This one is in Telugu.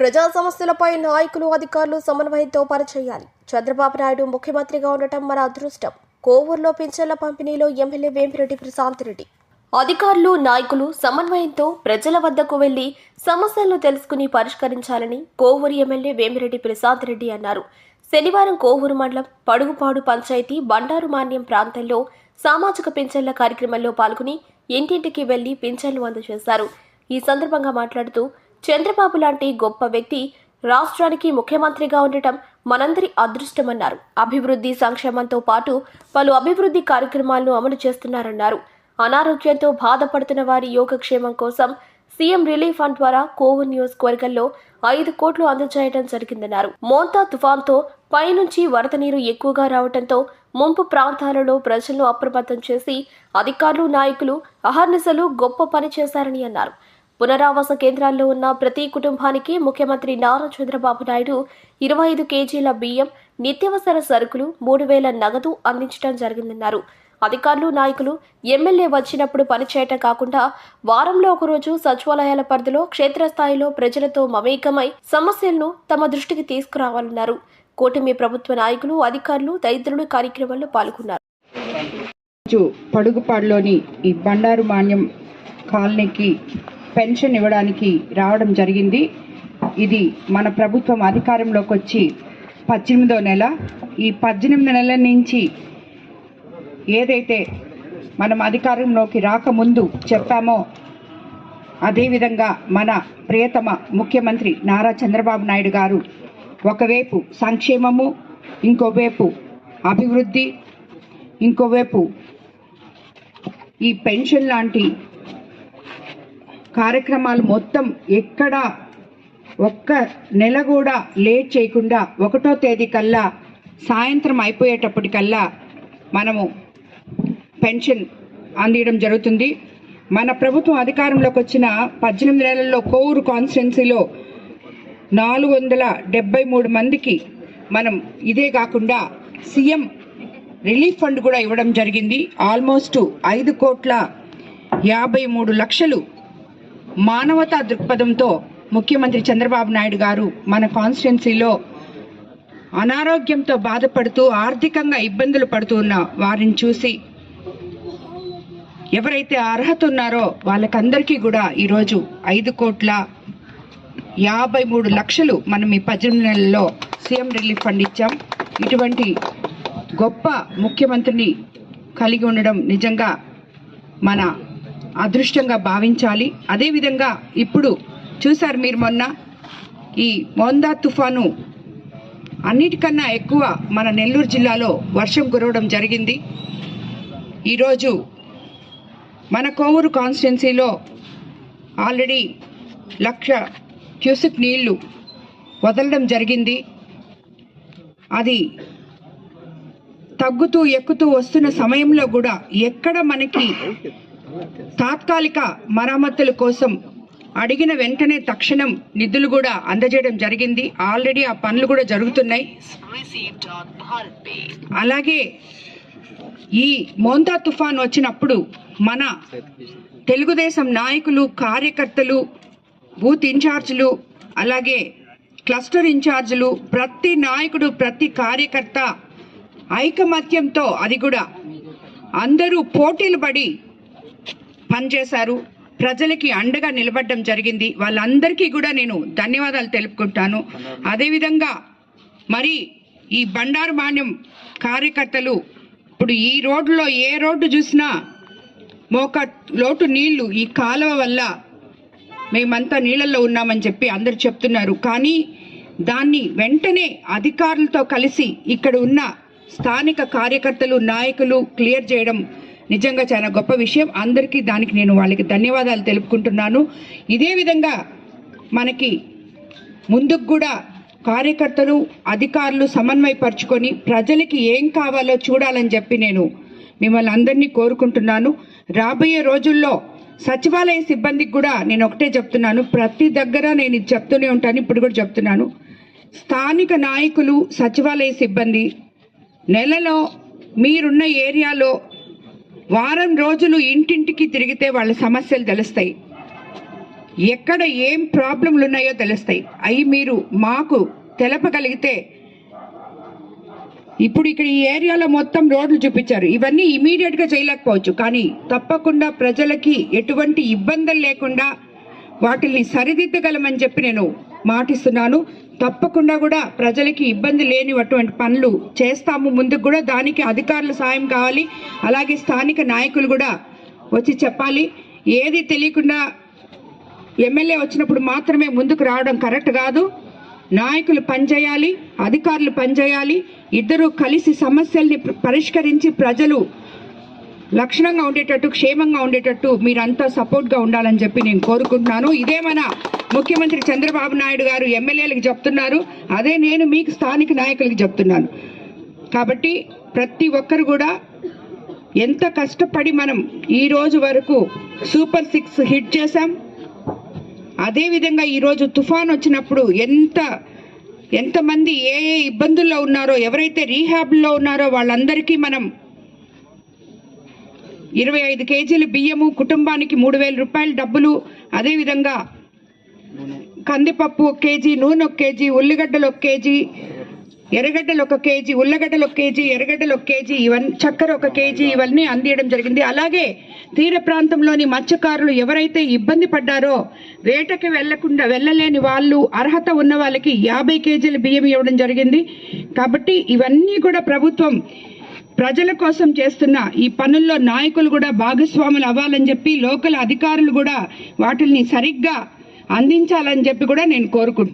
ప్రజా సమస్యలపై నాయకులు అధికారులు సమన్వయంతో పనిచేయాలి. చంద్రబాబు నాయుడు ముఖ్యమంత్రిగా ఉండటం మన అదృష్టం. కోవూరులో పింఛన్ల పంపిణీలో ఎమ్మెల్యే వేమిరెడ్డి ప్రశాంత్ రెడ్డి అధికారులు నాయకులు సమన్వయంతో ప్రజల వద్దకు వెళ్ళి సమస్యలను తెలుసుకుని పరిష్కరించాలని కోవూరు ఎమ్మెల్యే వేమిరెడ్డి ప్రశాంత్ రెడ్డి అన్నారు. శనివారం కోవూరు మండలం పడుగుపాడు పంచాయతీ బండారు మాన్యం ప్రాంతంలో సామాజిక పింఛన్ల కార్యక్రమంలో పాల్గొని ఇంటింటికి వెళ్ళి పింఛన్లు అందజేశారు. ఈ సందర్భంగా మాట్లాడుతూ చంద్రబాబు లాంటి గొప్ప వ్యక్తి రాష్ట్రానికి ముఖ్యమంత్రిగా ఉండటం మనందరి అదృష్టమన్నారు. అభివృద్ధి సంక్షేమంతో పాటు పలు అభివృద్ధి కార్యక్రమాలను అమలు చేస్తున్నారన్నారు. అనారోగ్యంతో బాధపడుతున్న వారి యోగక్షేమం కోసం సీఎం రిలీఫ్ ఫండ్ ద్వారా కోవూరు నియోజకవర్గంలో ఐదు కోట్లు అందజేయడం జరిగిందన్నారు. మోంతా తుఫాన్తో పైనుంచి వరద నీరు ఎక్కువగా రావడంతో ముంపు ప్రాంతాలలో ప్రజలను అప్రమత్తం చేసి అధికారులు నాయకులు అహర్నిశలు గొప్ప పని చేశారని అన్నారు. పునరావాస కేంద్రాల్లో ఉన్న ప్రతి కుటుంబానికి ముఖ్యమంత్రి నారా చంద్రబాబు నాయుడు ఇరవై ఐదు కేజీల బియ్యం నిత్యావసర సరుకులు మూడు వేల నగదు అందించడం జరిగిందన్నారు. అధికారులు నాయకులు ఎమ్మెల్యే వచ్చినప్పుడు పనిచేయటం కాకుండా వారంలో ఒకరోజు సచివాలయాల పరిధిలో క్షేత్రస్థాయిలో ప్రజలతో మమేకమై సమస్యలను తమ దృష్టికి తీసుకురావాలన్నారు. కూటమి ప్రభుత్వ నాయకులు అధికారులు తదితరులు కార్యక్రమంలో పాల్గొన్నారు. పడుగుపాడులోని ఈ బండారు మాన్యం కాలనీకి పెన్షన్ ఇవ్వడానికి రావడం జరిగింది. ఇది మన ప్రభుత్వం అధికారంలోకి వచ్చి పద్దెనిమిదో నెల. ఈ పద్దెనిమిది నెలల నుంచి ఏదైతే మనం అధికారంలోకి రాకముందు చెప్పామో అదేవిధంగా మన ప్రియతమ ముఖ్యమంత్రి నారా చంద్రబాబు నాయుడు గారు ఒకవైపు సంక్షేమము ఇంకోవైపు అభివృద్ధి ఇంకోవైపు ఈ పెన్షన్ లాంటి కార్యక్రమాలు మొత్తం ఎక్కడ ఒక్క నెల కూడా లేట్ చేయకుండా ఒకటో తేదీ కల్లా సాయంత్రం అయిపోయేటప్పటికల్లా మనము పెన్షన్ అందియడం జరుగుతుంది. మన ప్రభుత్వం అధికారంలోకి వచ్చిన పద్దెనిమిది నెలల్లో కోవూరు కాన్స్టిట్యున్సీలో నాలుగు వందల డెబ్బై మూడు మందికి మనం ఇదే కాకుండా సీఎం రిలీఫ్ ఫండ్ కూడా ఇవ్వడం జరిగింది. ఆల్మోస్ట్ ఐదు కోట్ల యాభై మూడు లక్షలు మానవతా దృక్పథంతో ముఖ్యమంత్రి చంద్రబాబు నాయుడు గారు మన కాన్స్టిట్యున్సీలో అనారోగ్యంతో బాధపడుతూ ఆర్థికంగా ఇబ్బందులు పడుతున్న వారిని చూసి ఎవరైతే అర్హత ఉన్నారో వాళ్ళకందరికీ కూడా ఈరోజు ఐదు కోట్ల యాభై మూడు లక్షలు మనం ఈ పద్దెనిమిది నెలల్లో సీఎం రిలీఫ్ ఫండ్ ఇచ్చాం. ఇటువంటి గొప్ప ముఖ్యమంత్రిని కలిగి ఉండడం నిజంగా మన అదృష్టంగా భావించాలి. అదేవిధంగా ఇప్పుడు చూశారు మీరు మొన్న ఈ మోందా తుఫాను అన్నిటికన్నా ఎక్కువ మన నెల్లూరు జిల్లాలో వర్షం కురవడం జరిగింది. ఈరోజు మన కోవూరు కాన్స్టిట్యున్సీలో ఆల్రెడీ లక్ష క్యూసిక్ నీళ్ళు వదలడం జరిగింది. అది తగ్గుతూ ఎక్కుతూ వస్తున్న సమయంలో కూడా ఎక్కడ మనకి తాత్కాలిక మరమ్మతుల కోసం అడిగిన వెంటనే తక్షణం నిధులు కూడా అందజేయడం జరిగింది. ఆల్రెడీ ఆ పనులు కూడా జరుగుతున్నాయి. అలాగే ఈ మోంతా తుఫాన్ వచ్చినప్పుడు మన తెలుగుదేశం నాయకులు కార్యకర్తలు బూత్ ఇన్ఛార్జీలు అలాగే క్లస్టర్ ఇన్ఛార్జీలు ప్రతి నాయకుడు ప్రతి కార్యకర్త ఐకమత్యంతో అది కూడా అందరూ పోటీలు పడి పనిచేశారు. ప్రజలకి అండగా నిలబడడం జరిగింది. వాళ్ళందరికీ కూడా నేను ధన్యవాదాలు తెలుపుకుంటాను. అదేవిధంగా మరి ఈ బండారు మాన్యం కార్యకర్తలు ఇప్పుడు ఈ రోడ్లో ఏ రోడ్డు చూసినా మోక లోటు నీళ్ళు ఈ కాలువ వల్ల మేమంతా నీళ్ళల్లో ఉన్నామని చెప్పి అందరు చెప్తున్నారు. కానీ దాన్ని వెంటనే అధికారులతో కలిసి ఇక్కడ ఉన్న స్థానిక కార్యకర్తలు నాయకులు క్లియర్ చేయడం నిజంగా చాలా గొప్ప విషయం. అందరికీ దానికి నేను వాళ్ళకి ధన్యవాదాలు తెలుపుకుంటున్నాను. ఇదే విధంగా మనకి ముందుకు కూడా కార్యకర్తలు అధికారులు సమన్వయపరుచుకొని ప్రజలకి ఏం కావాలో చూడాలని చెప్పి నేను మిమ్మల్ని అందరినీ కోరుకుంటున్నాను. రాబోయే రోజుల్లో సచివాలయ సిబ్బందికి కూడా నేను ఒకటే చెప్తున్నాను. ప్రతి దగ్గర నేను ఇది చెప్తూనే ఉంటాను. ఇప్పుడు కూడా చెప్తున్నాను. స్థానిక నాయకులు సచివాలయ సిబ్బంది నెలలో మీరున్న ఏరియాలో వారం రోజులు ఇంటింటికి తిరిగితే వాళ్ళ సమస్యలు తెలుస్తాయి. ఎక్కడ ఏం ప్రాబ్లంలు ఉన్నాయో తెలుస్తాయి. అవి మీరు మాకు తెలపగలిగితే ఇప్పుడు ఇక్కడ ఈ ఏరియాలో మొత్తం రోడ్లు చూపించారు. ఇవన్నీ ఇమీడియట్గా చేయలేకపోవచ్చు. కానీ తప్పకుండా ప్రజలకి ఎటువంటి ఇబ్బందులు లేకుండా వాటిని సరిదిద్దగలమని చెప్పి నేను మాటిస్తున్నాను. తప్పకుండా కూడా ప్రజలకి ఇబ్బంది లేనిటువంటి పనులు చేస్తాము. ముందుకు కూడా దానికి అధికారుల సాయం కావాలి. అలాగే స్థానిక నాయకులు కూడా వచ్చి చెప్పాలి. ఏది తెలియకుండా ఎమ్మెల్యే వచ్చినప్పుడు మాత్రమే ముందుకు రావడం కరెక్ట్ కాదు. నాయకులు పనిచేయాలి అధికారులు పనిచేయాలి. ఇద్దరు కలిసి సమస్యల్ని పరిష్కరించి ప్రజలు లక్షణంగా ఉండేటట్టు క్షేమంగా ఉండేటట్టు మీరంతా సపోర్ట్గా ఉండాలని చెప్పి నేను కోరుకుంటున్నాను. ఇదే మన ముఖ్యమంత్రి చంద్రబాబు నాయుడు గారు ఎమ్మెల్యేలకు చెప్తున్నారు. అదే నేను మీకు స్థానిక నాయకులకు చెప్తున్నాను. కాబట్టి ప్రతి ఒక్కరు కూడా ఎంత కష్టపడి మనం ఈ రోజు వరకు సూపర్ సిక్స్ హిట్ చేశాం. అదేవిధంగా ఈరోజు తుఫాన్ వచ్చినప్పుడు ఎంత ఎంతమంది ఏ ఏ ఇబ్బందుల్లో ఉన్నారో ఎవరైతే రీహాబ్లో ఉన్నారో వాళ్ళందరికీ మనం ఇరవై ఐదు కేజీలు బియ్యము కుటుంబానికి మూడు వేల రూపాయల డబ్బులు అదేవిధంగా కందిపప్పు ఒక కేజీ నూనె ఒక కేజీ ఉల్లిగడ్డలు ఒక కేజీ ఎర్రగడ్డలు ఒక కేజీ ఉల్లగడ్డలు ఒక కేజీ ఎర్రగడ్డలు ఒక కేజీ ఇవన్నీ చక్కెర ఒక కేజీ ఇవన్నీ అందియడం జరిగింది. అలాగే తీర ప్రాంతంలోని మత్స్యకారులు ఎవరైతే ఇబ్బంది పడ్డారో వేటకి వెళ్ళకుండా వెళ్ళలేని వాళ్ళు అర్హత ఉన్న వాళ్ళకి యాభై కేజీల బియ్యం ఇవ్వడం జరిగింది. కాబట్టి ఇవన్నీ కూడా ప్రభుత్వం ప్రజల కోసం చేస్తున్న ఈ పనుల్లో నాయకులు కూడా భాగస్వాములు అవ్వాలని చెప్పి లోకల్ అధికారులు కూడా వాటిని సరిగ్గా అందించాలని చెప్పి కూడా నేను కోరుకుంటున్నాను.